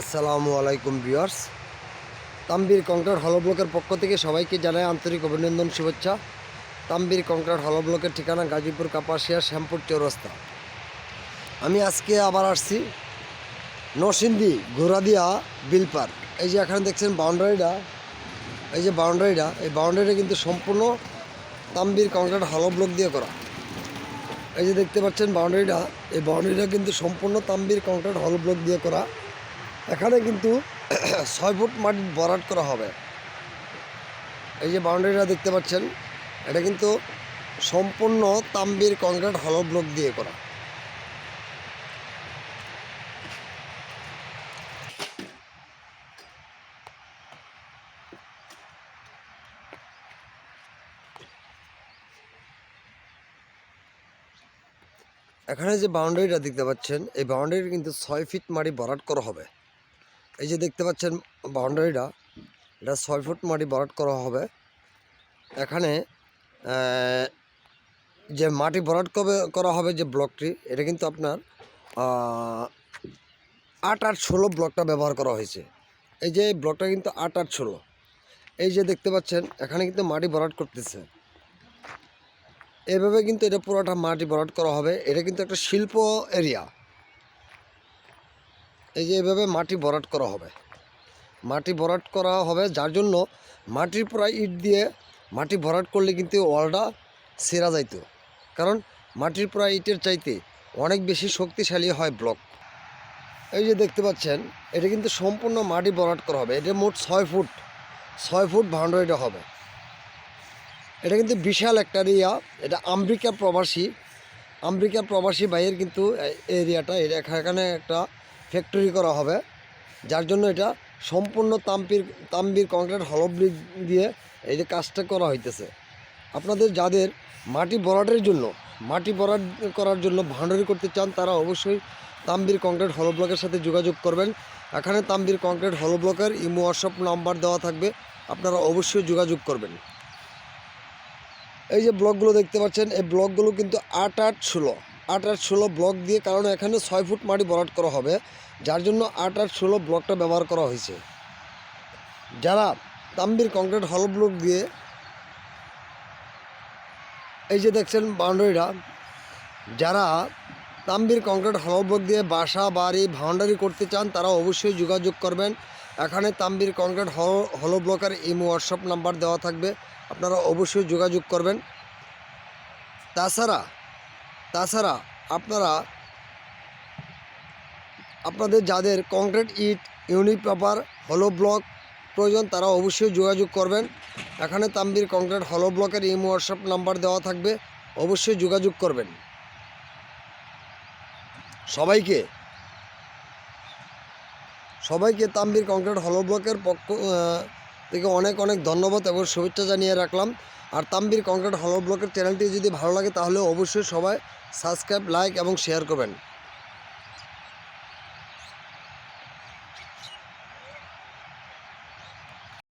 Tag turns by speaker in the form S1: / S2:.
S1: আসসালামু আলাইকুম viewers. Tambir concrete হল ব্লকের পক্ষ থেকে সবাইকে জানায় আন্তরিক অভিনন্দন, শুভেচ্ছা। তাম্বির কংক্রিট হল ব্লকের ঠিকানা গাজীপুর, কাপাসিয়া, শ্যামপুর, চৌরাস্তা। আমি আজকে আবার আসছি নরসিংদী ঘোরাদিয়া বিল পার্ক। এই যে এখানে দেখছেন বাউন্ডারিটা, এই যে বাউন্ডারিটা, এই বাউন্ডারিটা কিন্তু সম্পূর্ণ তাম্বির কংক্রিট হল ব্লক দিয়ে করা। এই যে দেখতে পাচ্ছেন বাউন্ডারিটা, এই বাউন্ডারিটা কিন্তু সম্পূর্ণ তাম্বির কংক্রিট হল ব্লক দিয়ে করা। এখানে কিন্তু ছয় ফুট মাটি ভরাট করা হবে। এই যে বাউন্ডারিটা দেখতে পাচ্ছেন, এটা কিন্তু সম্পূর্ণ তাম্বির কংক্রিট হল ব্লক দিয়ে করা। এখানে যে বাউন্ডারিটা দেখতে পাচ্ছেন, এই বাউন্ডারি কিন্তু ছয় ফিট মাটি বরাট করা হবে। এই যে দেখতে পাচ্ছেন বাউন্ডারিটা, এটা ছয় ফুট মাটি ভরাট করা হবে। এখানে যে মাটি ভরাট কবে করা হবে যে ব্লকটি, এটা কিন্তু আপনার আট আট ষোলো ব্লকটা ব্যবহার করা হয়েছে। এই যে ব্লকটা কিন্তু আট আট ষোলো। এই যে দেখতে পাচ্ছেন, এখানে কিন্তু মাটি ভরাট করতেছে। এভাবে কিন্তু এটা পুরোটা মাটি ভরাট করা হবে। এটা কিন্তু একটা শিল্প এরিয়া এই যে এভাবে মাটি ভরাট করা হবে। মাটি ভরাট করা হবে যার জন্য মাটির পুরা ইট দিয়ে মাটি ভরাট করলে কিন্তু ওয়ালটা সেরা যাইতো। কারণ মাটির পুরা ইটের চাইতে অনেক বেশি শক্তিশালী হয় ব্লক। এই যে দেখতে পাচ্ছেন, এটা কিন্তু সম্পূর্ণ মাটি ভরাট করা হবে। এটা মোট ছয় ফুট ছয় ফুট বাউন্ডারিটা হবে। এটা কিন্তু বিশাল একটা এরিয়া এটা আমেরিকা প্রবাসী আমেরিকা প্রবাসী বাইয়ের কিন্তু এরিয়াটা এটা এখানে একটা ফ্যাক্টরি করা হবে, যার জন্য এটা সম্পূর্ণ তাম্পির, তাম্বির কংক্রিট হলব্রিক দিয়ে এই যে কাজটা করা হইতেছে। আপনাদের যাদের মাটি ভরাটের জন্য, মাটি ভরাট করার জন্য ভান্ডারি করতে চান, তারা অবশ্যই তাম্বির কংক্রিট হলো ব্লকের সাথে যোগাযোগ করবেন। এখানে তাম্বির কংক্রিট হলো ব্লকের ইমো হোয়াটসঅ্যাপ নাম্বার দেওয়া থাকবে, আপনারা অবশ্যই যোগাযোগ করবেন। এই যে ব্লকগুলো দেখতে পাচ্ছেন, এই ব্লকগুলো কিন্তু আট আট ষোলো। আট আট ষোলো ব্লক দিয়ে কারণ এখানে ছয় ফুট মাটি ভরাট করা হবে, যার জন্য আট আট ষোলো ব্লকটা ব্যবহার করা হয়েছে। যারা তাম্বির কংক্রিট হল ব্লক দিয়ে, এই যে দেখছেন বাউন্ডারিটা, যারা তাম্বির কংক্রিট হল ব্লক দিয়ে বাসা, বাড়ি, বাউন্ডারি করতে চান, তারা অবশ্যই যোগাযোগ করবেন। এখানে তাম্বির কংক্রিট হল, হলো ব্লকের ইমো হোয়াটসঅ্যাপ নাম্বার দেওয়া থাকবে, আপনারা অবশ্যই যোগাযোগ করবেন। তাছাড়া তাছাড়া আপনারা, আপনাদের যাদের কংক্রিট ইট ইউনিট পেপার হলো ব্লক প্রয়োজন, তারা অবশ্যই যোগাযোগ করবেন। এখানে তাম্বির কংক্রিট হলো ব্লকের ইমো হোয়াটসঅ্যাপ নাম্বার দেওয়া থাকবে, অবশ্যই যোগাযোগ করবেন। সবাইকে সবাইকে তাম্বির কংক্রিট হলো ব্লকের পক্ষ থেকে অনেক অনেক ধন্যবাদ এবং শুভেচ্ছা জানিয়ে রাখলাম। আর তাম্বির কংক্রিট হল ব্লকের চ্যানেলটি যদি ভালো লাগে তাহলে অবশ্যই সবাই সাবস্ক্রাইব, লাইক এবং শেয়ার করবেন।